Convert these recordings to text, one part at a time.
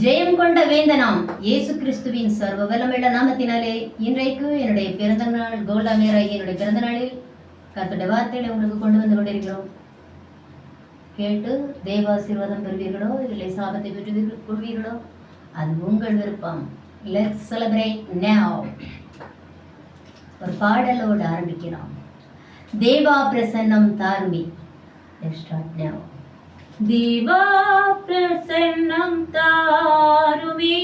ஜெயம் கொண்ட வேந்தனாம் இயேசு கிறிஸ்துவின் சர்வ வல்லமையுள்ள நாமத்தினாலே இன்றைக்கு என்னுடைய பிறந்த நாள் கோல்டா மேராகி என்னுடைய பிறந்த நாளில் கர்த்தருடைய வார்த்தைகளை உங்களுக்கு கொண்டு வந்து கொண்டிருக்கிறோம். கேட்டு தேவாசீர்வாதம் பெறுவீர்களோ இல்லை சாபத்தை பெற்று கொள்வீர்களோ அது உங்கள் விருப்பம். Let celebrate now. ஒரு பாடலோடு ஆரம்பிக்கிறோம் தேவா பிரசன்னம் தாருமி. Let start now. பிரசன்னம் தாருமே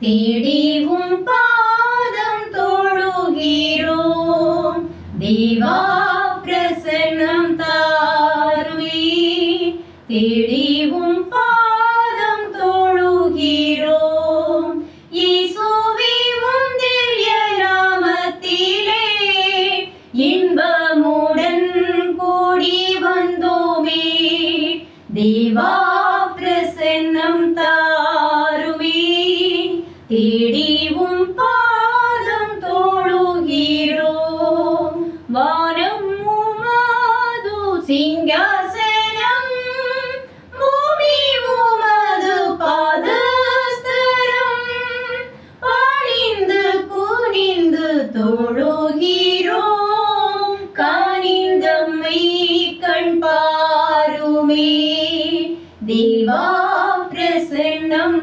தேடி பாதம் தொழுகிறோம் தேவா பிரசன்னம் தாருமே தேடிவும் பாதம் பிரசன்னம் தாருமே தேடி பாதம் தோழுகிறோம் வானம் உமது சிங்காசனம் பூமி உமது பாதஸ்தரம். பணிந்து குனிந்து தொழுகிறோம் கனிந்தம்மை கண் பாருமே. தேவா பிரசன்னம்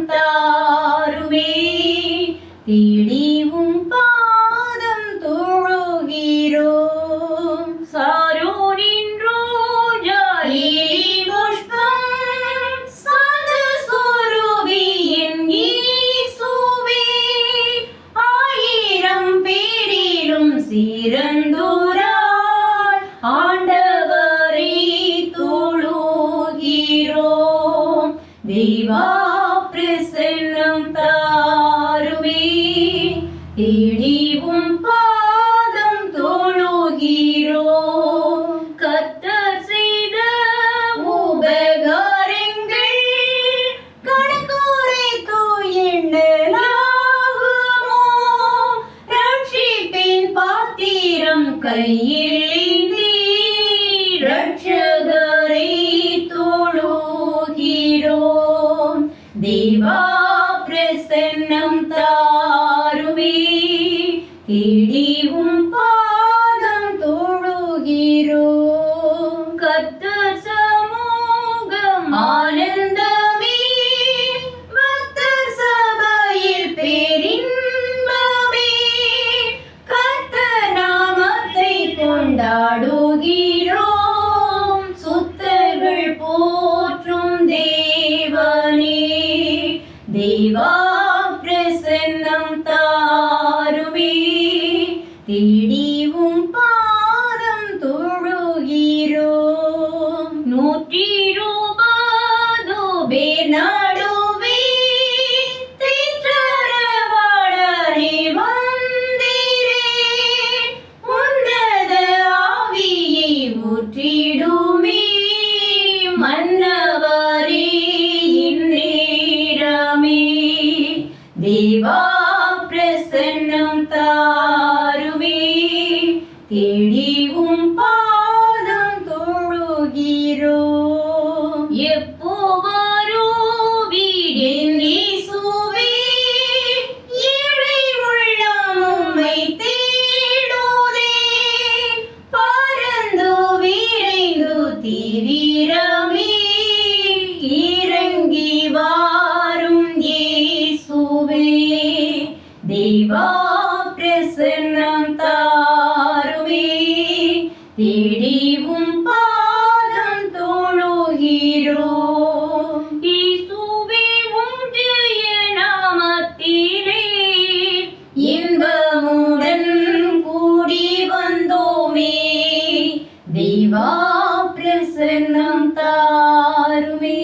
தேவா பிரசன்னம் தாருமே தேடி உம் பாதம் தொழுகிறோம் கத்தர் செய்த உபகாரங்கள் கணக்குரைத்து எண்ணலாகுமோ ரட்சிப்பின் பாத்திரம் கையில் தென்னம் தாருவி தேடி பாதம் தொழுகிறோ கத்த சமூகம் ஆனந்தமே பக்தர் சபையில் பேரின்பமே கர்த்தர் நாமத்தை கொண்டாடுகிறோம் சுத்தர்கள் போற்றும் தேவனே தேவா ദൈവാപ്രസന്നം താറുമേ തിടിവും പാദം തൊഴുകിരോ ഈസുവേ ഉണ്ടയ നാമത്തിലേ ഇമ്പമുടൻ കൂടി വന്നോമേ ദൈവാപ്രസന്നം താറുമേ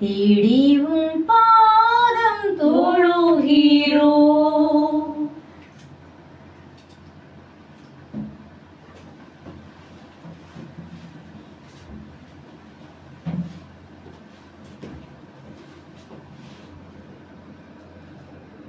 തിടിവും പാദം തൊഴു Guru.